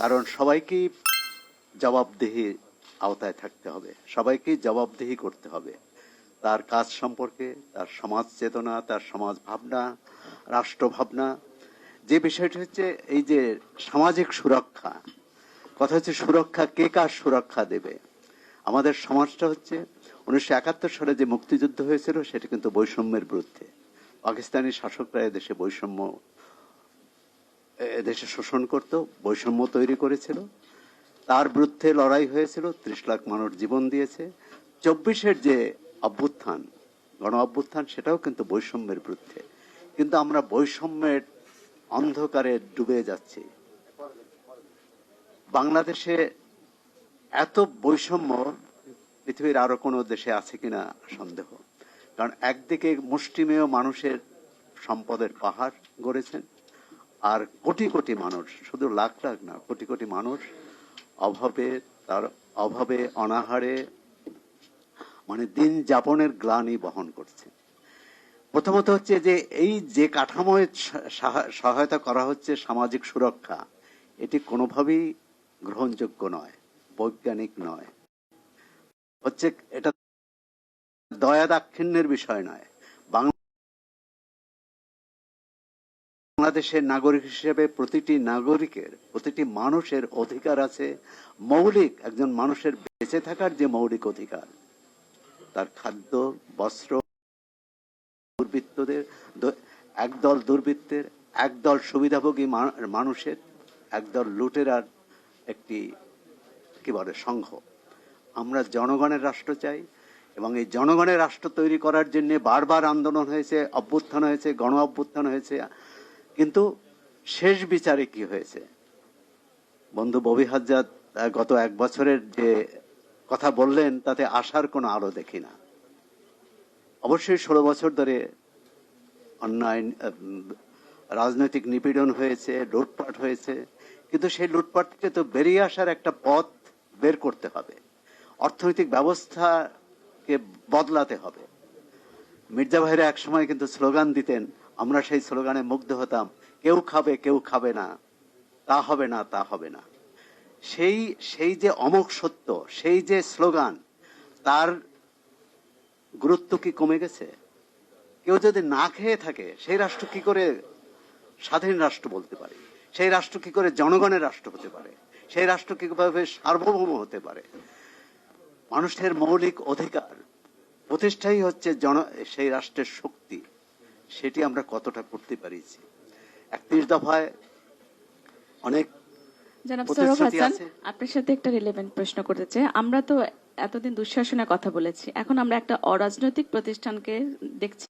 কারণ সবাইকেই জবাবদিহি আওতায় থাকতে হবে। সবাইকেই জবাবদিহি করতে হবে। তার কাজ সম্পর্কে, তার সমাজ চেতনা, তার সমাজ ভাবনা, রাষ্ট্র ভাবনা। যে বিষয়টি হচ্ছে এই যে সামাজিক সুরক্ষা, কথা হচ্ছে সুরক্ষা কে কার সুরক্ষা দেবে? আমাদের সমাজটা হচ্ছে উনিশশো একাত্তর সালে যে মুক্তিযুদ্ধ হয়েছিল, সেটা কিন্তু বৈষম্যের বিরুদ্ধে। পাকিস্তানি শাসকরা এদেশে বৈষম্য এদেশে শোষণ করত, বৈষম্য তৈরি করেছিল। তার বিরুদ্ধে লড়াই হয়েছিল, ত্রিশ লাখ মানুষ জীবন দিয়েছে। চব্বিশের যে অভ্যুত্থান, গণ অভ্যুত্থান, সেটাও কিন্তু বৈষম্যের বিরুদ্ধে। কিন্তু আমরা বৈষম্যের অন্ধকারে ডুবে যাচ্ছি। বাংলাদেশে এত বৈষম্য পৃথিবীর আরও কোনো দেশে আছে কিনা সন্দেহ। কারণ একদিকে মুষ্টিমেয় মানুষের সম্পদের পাহাড় গড়েছেন আর কোটি কোটি মানুষ, শুধু লাখ লাখ না, কোটি কোটি মানুষ অভাবে, তার অভাবে, অনাহারে মানে দিন যাপনের গ্লানি বহন করছে। প্রথমত হচ্ছে যে এই যে কাঠামোয় সহায়তা করা হচ্ছে সামাজিক সুরক্ষা, এটি কোনোভাবেই গ্রহণযোগ্য নয়, বৈজ্ঞানিক নয়। হচ্ছে এটা দয়া দাক্ষিণ্যের বিষয় নয়। বাংলাদেশের নাগরিক হিসেবে প্রতিটি নাগরিকের, প্রতিটি মানুষের অধিকার আছে। মৌলিক, একজন মানুষের বেঁচে থাকার যে মৌলিক অধিকার, তার খাদ্য, বস্ত্র, দুর্বৃত্তদের একদল দুর্বৃত্তের, একদল সুবিধাভোগী মানুষের, একদল লুটেরার একটি, কি বলে, সংঘ। আমরা জনগণের রাষ্ট্র চাই এবং এই জনগণের রাষ্ট্র তৈরি করার জন্য বারবার আন্দোলন হয়েছে, অভ্যুত্থান হয়েছে গণ অভ্যুত্থান হয়েছে। কিন্তু শেষ বিচারে কি হয়েছে? বন্ধু ববি হাজ্জাদ গত এক বছরের যে কথা বললেন, তাতে আশার কোনো আলো দেখি না। অবশ্যই ষোলো বছর ধরে অন্যায় রাজনৈতিক নিপীড়ন হয়েছে, লুটপাট হয়েছে, কিন্তু সেই লুটপাট থেকে তো বেরিয়ে আসার একটা পথ বের করতে হবে। অর্থনৈতিক ব্যবস্থাকে বদলাতে হবে। মির্জা ভাইরা এক সময় কিন্তু স্লোগান দিতেন আমরা সেই স্লোগানে মুগ্ধ হতাম, কেউ খাবে কেউ খাবে না। তা হবে না, তা হবে না। সেই সেই যে অমোক সত্য, সেই যে স্লোগান, তার গুরুত্ব কি কমে গেছে? কেউ যদি না খেয়ে থাকে, সেই রাষ্ট্র কি করে স্বাধীন রাষ্ট্র বলতে পারে? সেই রাষ্ট্র কি করে জনগণের রাষ্ট্র হতে পারে? সেই রাষ্ট্র কীভাবে সার্বভৌম হতে পারে? মানুষের মৌলিক অধিকার প্রতিষ্ঠাই হচ্ছে জন, সেই রাষ্ট্রের শক্তি। সেটি আমরা কতটা করতে পারিছি। একত্রিশ দফায় অনেক জনাব সৌরভ হাসান আপনার সাথে একটা রিলেভেন্ট প্রশ্ন করতে চাই। আমরা তো এতদিন দুঃশাসনের কথা বলেছি। এখন আমরা একটা অরাজনৈতিক প্রতিষ্ঠানকে দেখছি।